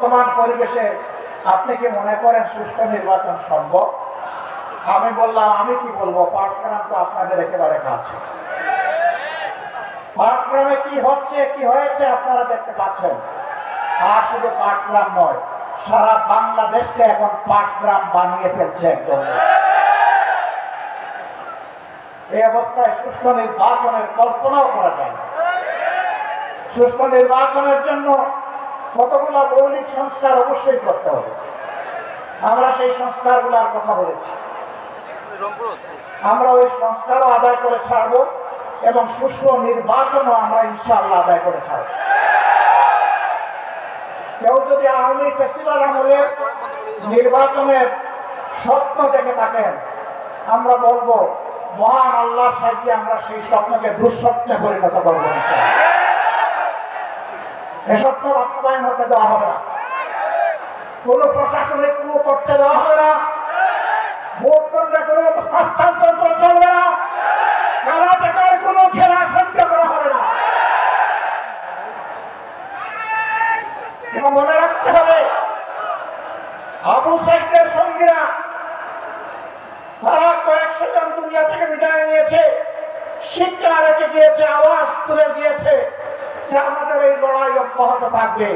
বর্তমান পরিবেশে আপনি কি মনে করেন সুষ্ঠু নির্বাচন সম্ভব? আমি বললাম, আমি কি বলব? পাটগ্রাম তো আপনাদের একেবারে কাছে। পাটগ্রামে কি হচ্ছে, কি হয়েছে আপনারা দেখতে পাচ্ছেন? আর শুধু পাটগ্রাম নয়, সারা বাংলাদেশকে এখন পাটগ্রাম বানিয়ে ফেলছে একদম। এই অবস্থায় সুষ্ঠু নির্বাচনের কল্পনাও করা যায় না। সুষ্ঠু নির্বাচনের জন্য কতগুলো মৌলিক সংস্কার অবশ্যই করতে হবে। আমরা সেই সংস্কারগুলোর কথা বলেছি। আমরা ওই সংস্কারও আদায় করে ছাড়ব এবং সুষ্ঠু নির্বাচনও আমরা ইনশাআল্লাহ আদায় করে ছাড়ব। কেউ যদি আওয়ামী ফেস্টিভ্যাল আমলের নির্বাচনের স্বপ্ন দেখে থাকেন, আমরা বলব, মহান আল্লাহর সাহায্যে আমরা সেই স্বপ্নকে দুঃস্বপ্নে পরিণত করব ইনশাআল্লাহ এ স্বপ্ন বাস্তবায়ন হতে দেওয়া হবে না। কোনো প্রশাসনিক ক্রু করতে দেওয়া হবে না। ভোট কোনো মনে রাখতে হবে। দুনিয়া থেকে বিদায় নিয়েছে। শিক্ষা রেখে দিয়েছে আওয়াজ তুলে দিয়েছে। যে আমাদের এই লড়াই অব্যাহত থাকবে।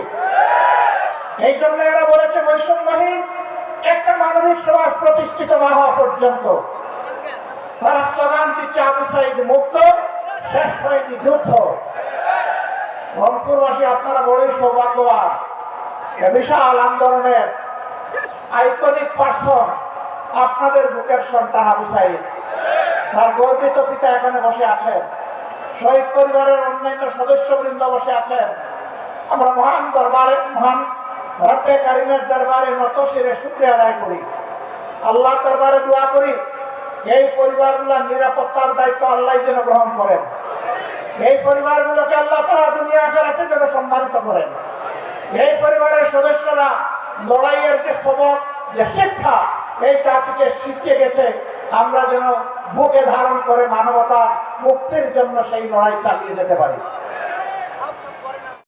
এই জন্য এরা বলেছে, বৈষম্যহীন একটা মানবিক সমাজ প্রতিষ্ঠিত না হওয়া পর্যন্ত তারা স্লোগান দিচ্ছে আবু সাইদ মুক্ত, শেষ হয়নি যুদ্ধ? রংপুরবাসী, আপনারা বড়ই সৌভাগ্যবান। বিশাল আন্দোলনের আইকনিক পার্সন আপনাদের বুকের সন্তান আবু সাইদ। তার গর্বিত পিতা এখানে বসে আছেন। শহীদ পরিবারের অন্যান্য সদস্যবৃন্দ বসে আছেন। আমরা মহান দরবারে, মহান রব্বে কারিমের দরবারে নত শিরে শুক্রিয়া আদায় করি। আল্লাহর দরবারে দোয়া করি, এই পরিবারগুলোর নিরাপত্তার দায়িত্ব আল্লাহ যেন গ্রহণ করেন। এই পরিবারগুলোকে আল্লাহ তারা দুনিয়া ফেরাতে যেন সম্মানিত করেন। এই পরিবারের সদস্যরা লড়াইয়ের যে সবক যে শিক্ষা, এই জাতিকে শিখিয়ে গেছে, আমরা যেন বুকে ধারণ করে মানবতা মুক্তির জন্য সেই লড়াই চালিয়ে যেতে পারি।